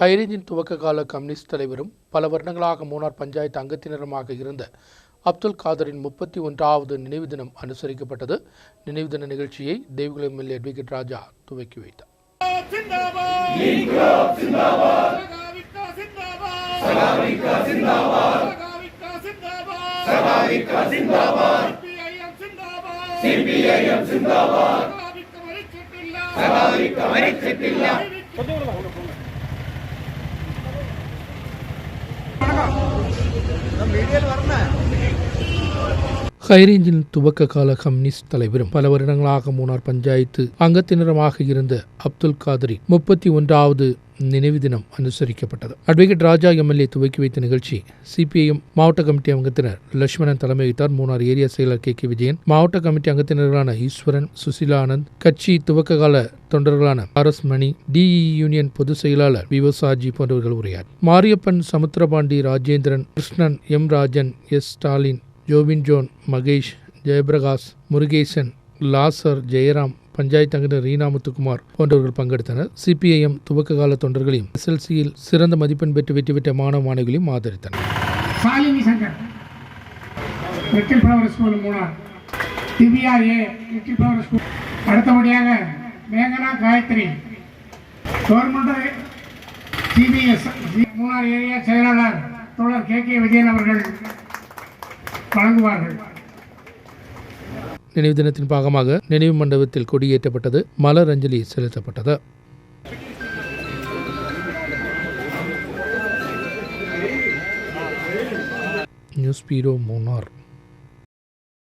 ஹைரேஞ்சின் துவக்க கால கம்யூனிஸ்ட் தலைவரும் பல வருடங்களாக மூணார் பஞ்சாயத்து அங்கத்தினருமாக இருந்த அப்துல் காதரின் முப்பத்தி ஒன்றாவது நினைவு தினம் அனுசரிக்கப்பட்டது. நினைவு தின நிகழ்ச்சியை தெய்வகுல எம்எல்ஏ அட்வொகேட் ராஜா துவக்கி வைத்தார். சிபிஐஎம் சிந்தாபாத் മീഡിയയിൽ വരണേ. ஹைரேஞ்சின் துவக்க கால கம்யூனிஸ்ட் தலைவரும் பல வருடங்களாக மூனார் பஞ்சாயத்து அங்கத்தினருமாக இருந்த அப்துல் காதரி முப்பத்தி ஒன்றாவது நினைவு தினம் அனுசரிக்கப்பட்டது. அட்வொகேட் ராஜா எம்எல்ஏ துவக்கி வைத்த நிகழ்ச்சி சிபிஐஎம் மாவட்ட கமிட்டி அங்கத்தினர் லட்சுமணன் தலைமை வைத்தார் மூணார் ஏரியா செயலர் கே கே விஜயன் மாவட்ட கமிட்டி அங்கத்தினர்களான ஈஸ்வரன் சுசிலா ஆனந்த் கட்சி துவக்க கால தொண்டர்களான R S Mani T E union பொதுச் செயலாளர் விவசாஜி போன்றவர்கள் உரையார் Mariappan Samuthirapandi Rajendran Krishnan M Rajan S Stalin Jobin John Mahesh Jayaprakash Murugesan Lazar Jayaram panchayat அங்கத்தினர் ரீனாமுத்துக்குமார் போன்றவர்கள் பங்கெடுத்தனர். சிபிஐஎம் துவக்க கால தொண்டர்களையும் எஸ்எல்சியில் சிறந்த மதிப்பெண் பெற்று வெற்றி பெற்ற மாணவ மாணவிகளையும் ஆதரித்தனர். அடுத்தபடியாக மேகனா Gayathri government CBSE Munnar area செயலாளர் தோழர் கே கே விஜயன் அவர்கள் வழங்குவார்கள் நினைவு தினத்தின் பாகமாக நினைவு மண்டபத்தில் கொடியேற்றப்பட்டது. மலர் அஞ்சலி செலுத்தப்பட்டது. நியூஸ் பீரோ மூனார்